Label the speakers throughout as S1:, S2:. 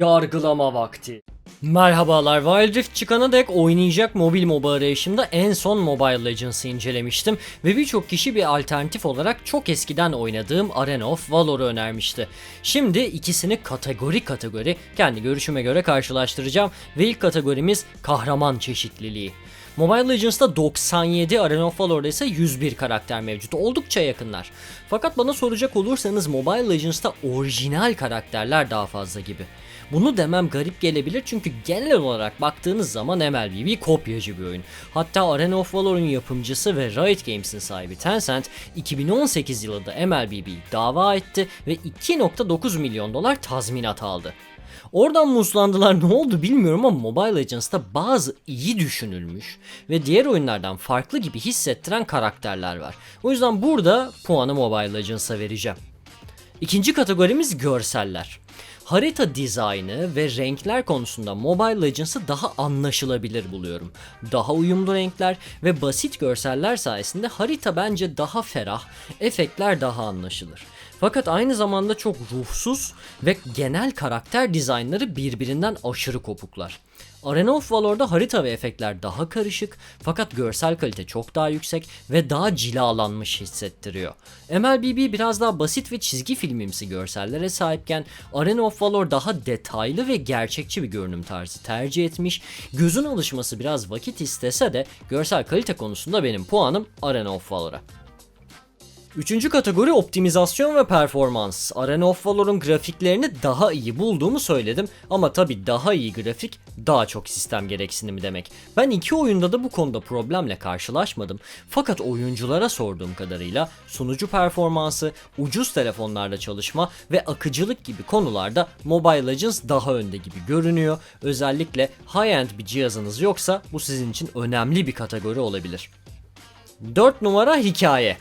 S1: Yargılama vakti. Merhabalar Wild Rift çıkana dek oynayacak mobil MOBA arayışımda en son Mobile Legends'ı incelemiştim ve birçok kişi bir alternatif olarak çok eskiden oynadığım Arena of Valor'u önermişti. Şimdi ikisini kategori kategori kendi görüşüme göre karşılaştıracağım ve ilk kategorimiz kahraman çeşitliliği. Mobile Legends'ta 97, Arena of Valor'da ise 101 karakter mevcut. Oldukça yakınlar. Fakat bana soracak olursanız Mobile Legends'ta orijinal karakterler daha fazla gibi. Bunu demem garip gelebilir çünkü genel olarak baktığınız zaman MLB kopyacı bir oyun. Hatta Arena of Valor'un yapımcısı ve Riot Games'in sahibi Tencent 2018 yılında MLB'yi dava etti ve 2.9 milyon dolar tazminat aldı. Oradan muzlandılar ne oldu bilmiyorum ama Mobile Legends'ta bazı iyi düşünülmüş ve diğer oyunlardan farklı gibi hissettiren karakterler var. O yüzden burada puanı Mobile Legends'a vereceğim. İkinci kategorimiz görseller. Harita dizaynı ve renkler konusunda Mobile Legends'ı daha anlaşılabilir buluyorum. Daha uyumlu renkler ve basit görseller sayesinde harita bence daha ferah, efektler daha anlaşılır. Fakat aynı zamanda çok ruhsuz ve genel karakter dizaynları birbirinden aşırı kopuklar. Arena of Valor'da harita ve efektler daha karışık fakat görsel kalite çok daha yüksek ve daha cilalanmış hissettiriyor. MLBB biraz daha basit ve çizgi filmimsi görsellere sahipken Arena of Valor daha detaylı ve gerçekçi bir görünüm tarzı tercih etmiş. Gözün alışması biraz vakit istese de görsel kalite konusunda benim puanım Arena of Valor'a. Üçüncü kategori optimizasyon ve performans. Arena of Valor'un grafiklerini daha iyi bulduğumu söyledim ama tabi daha iyi grafik daha çok sistem gereksinimi demek. Ben iki oyunda da bu konuda problemle karşılaşmadım. Fakat oyunculara sorduğum kadarıyla sunucu performansı, ucuz telefonlarla çalışma ve akıcılık gibi konularda Mobile Legends daha önde gibi görünüyor. Özellikle high-end bir cihazınız yoksa bu sizin için önemli bir kategori olabilir. 4 numara hikaye.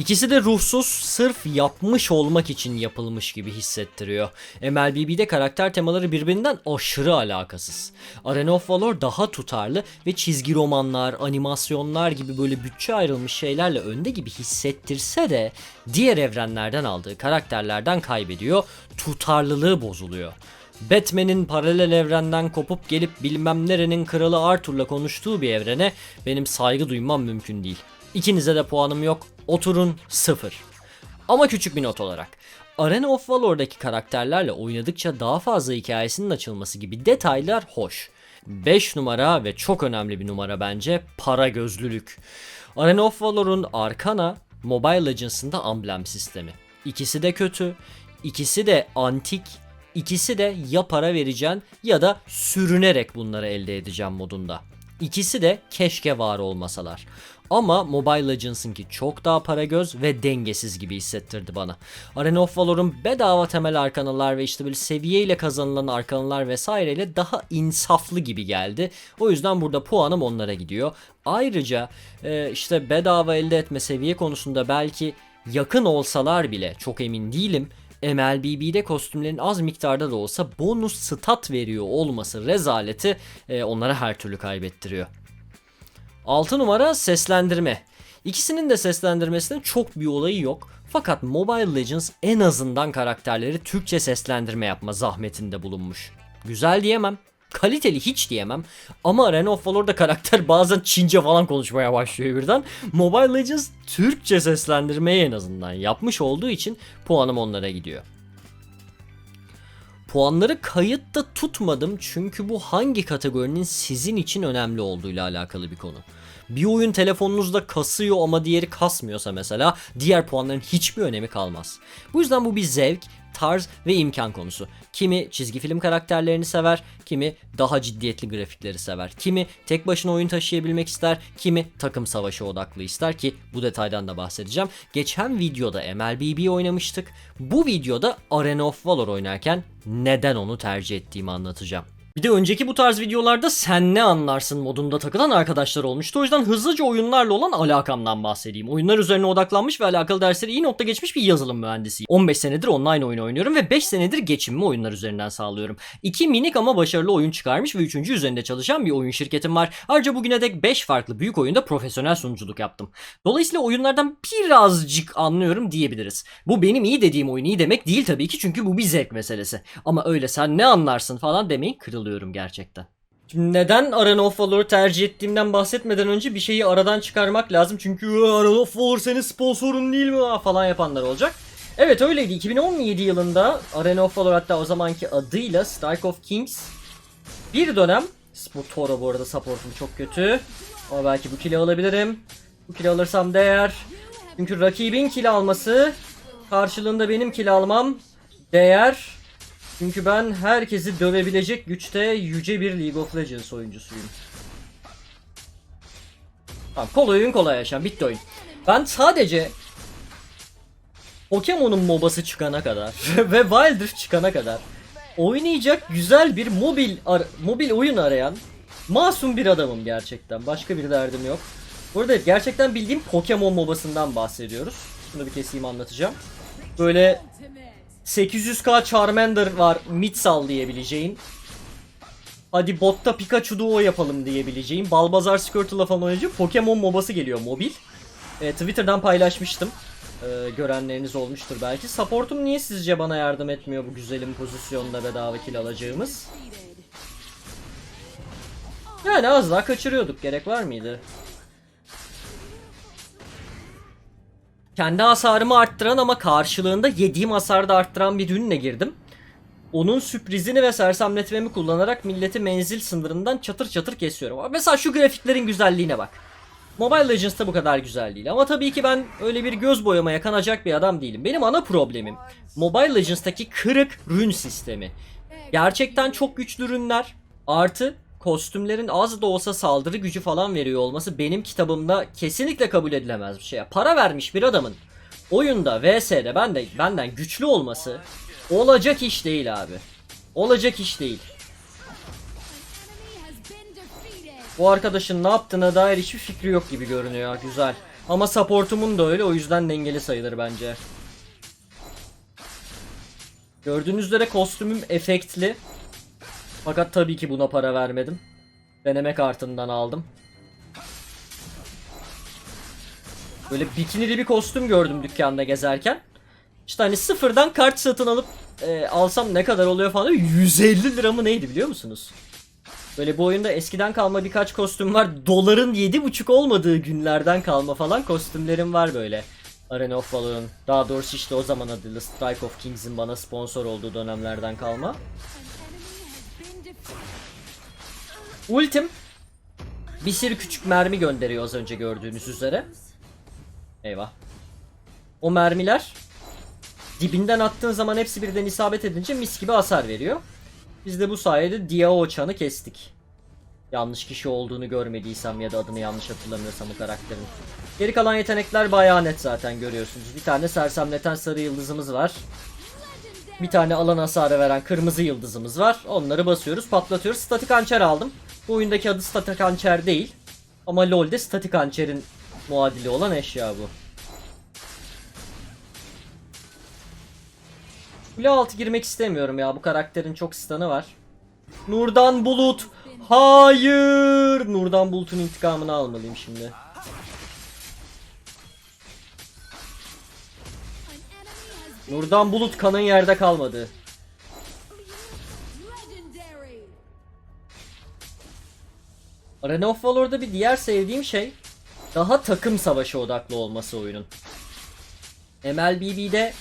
S1: İkisi de ruhsuz, sırf yapmış olmak için yapılmış gibi hissettiriyor. MLBB'de karakter temaları birbirinden aşırı alakasız. Arena of Valor daha tutarlı ve çizgi romanlar, animasyonlar gibi böyle bütçe ayrılmış şeylerle önde gibi hissettirse de diğer evrenlerden aldığı karakterlerden kaybediyor, tutarlılığı bozuluyor. Batman'in paralel evrenden kopup gelip bilmem nerenin kralı Arthur'la konuştuğu bir evrene benim saygı duymam mümkün değil. İkinize de puanım yok. Oturun sıfır. Ama küçük bir not olarak. Arena of Valor'daki karakterlerle oynadıkça daha fazla hikayesinin açılması gibi detaylar hoş. 5 numara ve çok önemli bir numara bence para gözlülük. Arena of Valor'un Arkana Mobile Legends'ında amblem sistemi. İkisi de kötü, ikisi de antik, ikisi de ya para vereceksin ya da sürünerek bunları elde edeceğim modunda. İkisi de keşke var olmasalar. Ama Mobile Legends'ınki çok daha para göz ve dengesiz gibi hissettirdi bana. Arena of Valor'un bedava temel arkanalar ve işte böyle seviyeyle kazanılan arkanalar vesaireyle daha insaflı gibi geldi. O yüzden burada puanım onlara gidiyor. Ayrıca e, işte bedava elde etme seviye konusunda belki yakın olsalar bile çok emin değilim. MLBB'de kostümlerin az miktarda da olsa bonus stat veriyor olması rezaleti e, onlara her türlü kaybettiriyor. 6 numara seslendirme. İkisinin de seslendirmesinin çok bir olayı yok. Fakat Mobile Legends en azından karakterleri Türkçe seslendirme yapma zahmetinde bulunmuş. Güzel diyemem. Kaliteli hiç diyemem. Ama Arena of Valor'da karakter bazen Çince falan konuşmaya başlıyor birden. Mobile Legends Türkçe seslendirmeyi en azından yapmış olduğu için puanım onlara gidiyor. Puanları kayıtta tutmadım çünkü bu hangi kategorinin sizin için önemli olduğuyla alakalı bir konu. Bir oyun telefonunuzda kasıyor ama diğeri kasmıyorsa mesela diğer puanların hiçbir önemi kalmaz. Bu yüzden bu bir zevk, tarz ve imkan konusu. Kimi çizgi film karakterlerini sever, kimi daha ciddiyetli grafikleri sever. Kimi tek başına oyun taşıyabilmek ister, kimi takım savaşı odaklı ister ki bu detaydan da bahsedeceğim. Geçen videoda MLBB oynamıştık. Bu videoda Arena of Valor oynarken neden onu tercih ettiğimi anlatacağım. Bir de önceki bu tarz videolarda sen ne anlarsın modunda takılan arkadaşlar olmuştu. O yüzden hızlıca oyunlarla olan alakamdan bahsedeyim. Oyunlar üzerine odaklanmış ve alakalı dersleri iyi notta geçmiş bir yazılım mühendisiyim. 15 senedir online oyun oynuyorum ve 5 senedir geçimimi oyunlar üzerinden sağlıyorum. 2 minik ama başarılı oyun çıkarmış ve 3. üzerinde çalışan bir oyun şirketim var. Ayrıca bugüne dek 5 farklı büyük oyunda profesyonel sunuculuk yaptım. Dolayısıyla oyunlardan birazcık anlıyorum diyebiliriz. Bu benim iyi dediğim oyun iyi demek değil tabii ki çünkü bu bir zevk meselesi. Ama öyle sen ne anlarsın falan demeyin kırılıyorum gerçekten. Şimdi neden Arena of Valor'u tercih ettiğimden bahsetmeden önce bir şeyi aradan çıkarmak lazım. Çünkü "Aa, Arena of Valor senin sponsorun değil mi Aa," falan yapanlar olacak. Evet öyleydi. 2017 yılında Arena of Valor hatta o zamanki adıyla Strike of Kings bir dönem bu Toro bu arada supportum çok kötü. Ama belki bu kili alabilirim. Bu kili alırsam değer. Çünkü rakibin kill alması karşılığında benim kill almam değer. Çünkü ben herkesi dövebilecek güçte yüce bir League of Legends oyuncusuyum. Tamam kolay oyun kolay yaşam bitti oyun. Ben sadece Pokemon'un MOBA'sı çıkana kadar ve Wild Rift çıkana kadar oynayacak güzel bir mobil mobil oyun arayan masum bir adamım gerçekten. Başka bir derdim yok. Burada gerçekten bildiğim Pokemon MOBA'sından bahsediyoruz. Şunu bir keseyim anlatacağım. Böyle 800k Charmander var mid sal diyebileceğin. Hadi botta Pikachu duo yapalım diyebileceğin. Balbazar Squirtle'la falan oynayınca Pokemon MOBA'sı geliyor mobil. E, Twitter'dan paylaşmıştım. E, görenleriniz olmuştur belki. Support'um niye sizce bana yardım etmiyor bu güzelim pozisyonda bedava kill alacağımız? Yani az daha kaçırıyorduk. Gerek var mıydı? Kendi hasarımı arttıran ama karşılığında yediğim hasarı da arttıran bir ürünle girdim. Onun sürprizini ve sersemletmemi kullanarak milleti menzil sınırından çatır çatır kesiyorum. Mesela şu grafiklerin güzelliğine bak. Mobile Legends'ta bu kadar güzel değil. Ama tabii ki ben öyle bir göz boyamaya kanacak bir adam değilim. Benim ana problemim Mobile Legends'taki kırık rün sistemi. Gerçekten çok güçlü rünler artı kostümlerin az da olsa saldırı gücü falan veriyor olması benim kitabımda kesinlikle kabul edilemez bir şey. Para vermiş bir adamın oyunda VS'de ben de benden güçlü olması olacak iş değil abi. Olacak iş değil. Bu arkadaşın ne yaptığına dair hiçbir fikri yok gibi görünüyor. Güzel. Ama supportumun da öyle o yüzden dengeli sayılır bence. Gördüğünüz üzere kostümüm efektli. Fakat tabii ki buna para vermedim. Deneme kartından aldım. Böyle bikinili bir kostüm gördüm dükkanda gezerken. İşte hani sıfırdan kart satın alıp e, alsam ne kadar oluyor falan. 150 lira mı neydi biliyor musunuz? Böyle bu oyunda eskiden kalma birkaç kostüm var. Doların 7.5 olmadığı günlerden kalma falan kostümlerim var böyle. Arena of Valor'un. Daha doğrusu işte o zaman adıyla Strike of Kings'in bana sponsor olduğu dönemlerden kalma. Ultim bir sürü küçük mermi gönderiyor az önce gördüğünüz üzere. Eyvah. O mermiler dibinden attığın zaman hepsi birden isabet edince mis gibi hasar veriyor. Biz de bu sayede Diao Chan'ı kestik. Yanlış kişi olduğunu görmediysem ya da adını yanlış hatırlamıyorsam bu karakterin. Geri kalan yetenekler bayağı net zaten görüyorsunuz. Bir tane sersemleten sarı yıldızımız var. Bir tane alan hasarı veren kırmızı yıldızımız var. Onları basıyoruz, patlatıyoruz. Statik hançer aldım. Bu oyundaki adı statik hançer değil. Ama LoL'de statik hançerin muadili olan eşya bu. Kule altı girmek istemiyorum ya. Bu karakterin çok stun'ı var. Nurdan Bulut. Hayır. Nurdan Bulut'un intikamını almalıyım şimdi. Nurdan Bulut kanın yerde kalmadı. Arena of Valor'da bir diğer sevdiğim şey daha takım savaşı odaklı olması oyunun. MLBB'de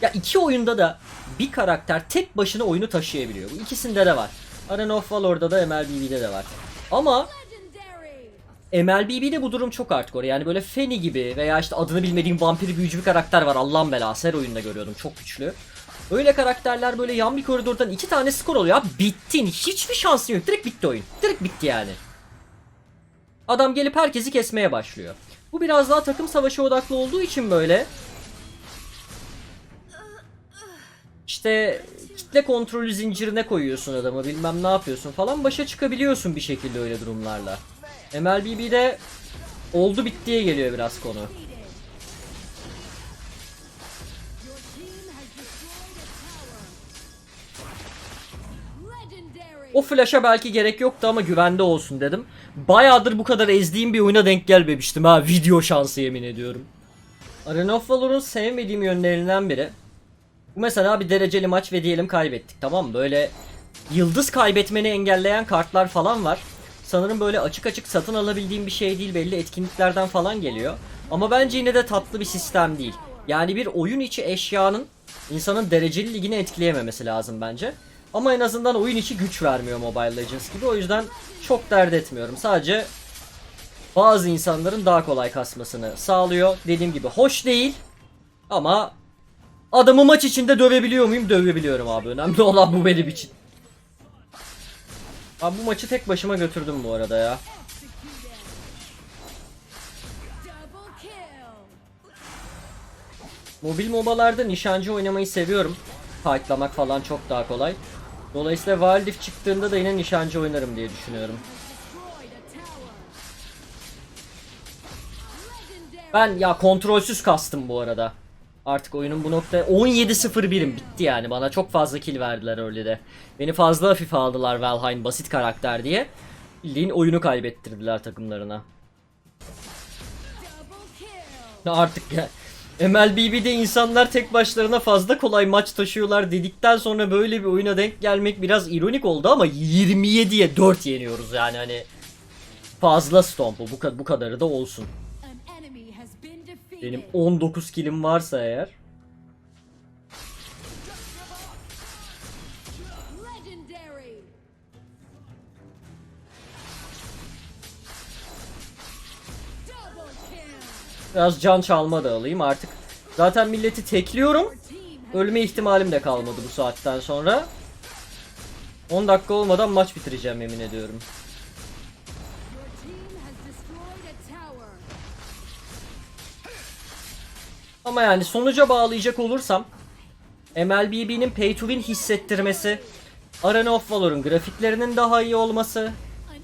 S1: ya iki oyunda da bir karakter tek başına oyunu taşıyabiliyor. Bu ikisinde de var. Arena of Valor'da da MLBB'de de var. Ama MLBB'de bu durum çok hardcore. Yani böyle Feni gibi veya işte adını bilmediğim vampir büyücü bir karakter var. Allah'ın belası her oyunda görüyordum. Çok güçlü. Öyle karakterler böyle yan bir koridordan iki tane skor oluyor. Bittin. Hiçbir şansın yok. Direkt bitti oyun. Direkt bitti yani. Adam gelip herkesi kesmeye başlıyor. Bu biraz daha takım savaşı odaklı olduğu için böyle işte kitle kontrolü zincirine koyuyorsun adamı bilmem ne yapıyorsun falan başa çıkabiliyorsun bir şekilde öyle durumlarla. MLBB'de oldu bittiye geliyor biraz konu. O flash'a belki gerek yoktu ama güvende olsun dedim. Bayağıdır bu kadar ezdiğim bir oyuna denk gelmemiştim ha. Video şansı yemin ediyorum. Arena of Valor'un sevmediğim yönlerinden biri. Bu mesela bir dereceli maç ve diyelim kaybettik tamam mı? Böyle yıldız kaybetmeni engelleyen kartlar falan var. Sanırım böyle açık açık satın alabildiğim bir şey değil belli etkinliklerden falan geliyor. Ama bence yine de tatlı bir sistem değil. Yani bir oyun içi eşyanın insanın dereceli ligini etkileyememesi lazım bence. Ama en azından oyun içi güç vermiyor Mobile Legends gibi. O yüzden çok dert etmiyorum. Sadece bazı insanların daha kolay kasmasını sağlıyor. Dediğim gibi hoş değil ama adamı maç içinde dövebiliyor muyum? Dövebiliyorum abi. Önemli olan bu benim için. Abi bu maçı tek başıma götürdüm bu arada ya. Mobil mobalarda nişancı oynamayı seviyorum. Fightlamak falan çok daha kolay. Dolayısıyla Rift çıktığında da yine nişancı oynarım diye düşünüyorum. Ben ya kontrolsüz kastım bu arada. Artık oyunun bu nokta 17-0-1'im bitti yani. Bana çok fazla kill verdiler öyle de. Beni fazla hafife aldılar Valheim basit karakter diye. Bildiğin oyunu kaybettirdiler takımlarına. Artık ya. MLBB'de insanlar tek başlarına fazla kolay maç taşıyorlar dedikten sonra böyle bir oyuna denk gelmek biraz ironik oldu ama 27'ye 4 yeniyoruz yani hani fazla stomp bu bu, ka- bu kadarı da olsun. Benim 19 kilim varsa eğer biraz can çalma da alayım artık. Zaten milleti tekliyorum. Ölme ihtimalim de kalmadı bu saatten sonra. 10 dakika olmadan maç bitireceğim yemin ediyorum. Ama yani sonuca bağlayacak olursam MLBB'nin pay to win hissettirmesi, Arena of Valor'un grafiklerinin daha iyi olması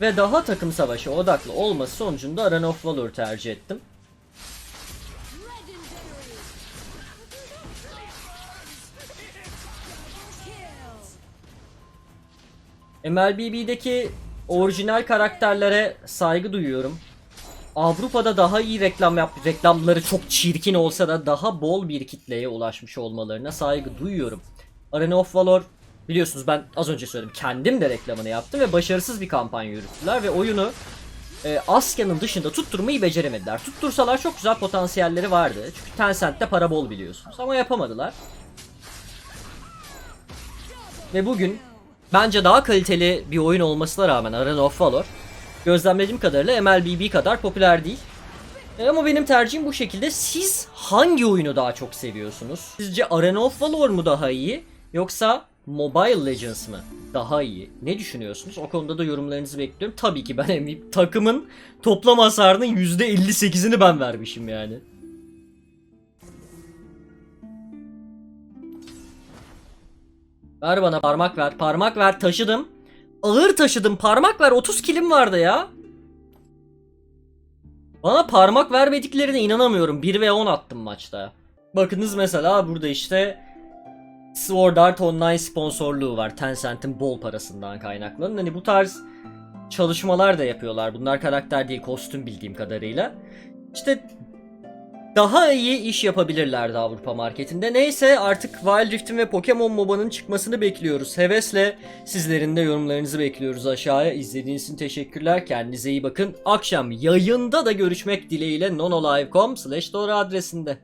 S1: ve daha takım savaşı odaklı olması sonucunda Arena of Valor'u tercih ettim. MLBB'deki orijinal karakterlere saygı duyuyorum. Avrupa'da daha iyi reklam yap reklamları çok çirkin olsa da daha bol bir kitleye ulaşmış olmalarına saygı duyuyorum. Arena of Valor biliyorsunuz ben az önce söyledim kendim de reklamını yaptım ve başarısız bir kampanya yürüttüler ve oyunu e, Asya'nın dışında tutturmayı beceremediler. Tuttursalar çok güzel potansiyelleri vardı. Çünkü Tencent'te para bol biliyorsunuz ama yapamadılar. Ve bugün bence daha kaliteli bir oyun olmasına rağmen Arena of Valor gözlemlediğim kadarıyla MLBB kadar popüler değil. E, ama benim tercihim bu şekilde. Siz hangi oyunu daha çok seviyorsunuz? Sizce Arena of Valor mu daha iyi yoksa Mobile Legends mı daha iyi? Ne düşünüyorsunuz? O konuda da yorumlarınızı bekliyorum. Tabii ki ben MVP takımın toplam hasarının %58'ini ben vermişim yani. Ver bana parmak ver. Parmak ver taşıdım. Ağır taşıdım. Parmak ver. 30 kilim vardı ya. Bana parmak vermediklerine inanamıyorum. 1 ve 10 attım maçta. Bakınız mesela burada işte Sword Art Online sponsorluğu var. Tencent'in bol parasından kaynaklanan. Hani bu tarz çalışmalar da yapıyorlar. Bunlar karakter değil, kostüm bildiğim kadarıyla. İşte daha iyi iş yapabilirlerdi Avrupa marketinde. Neyse artık Wild Rift'in ve Pokemon MOBA'nın çıkmasını bekliyoruz. Hevesle sizlerin de yorumlarınızı bekliyoruz aşağıya. İzlediğiniz için teşekkürler. Kendinize iyi bakın. Akşam yayında da görüşmek dileğiyle nonolive.com slash doğru adresinde.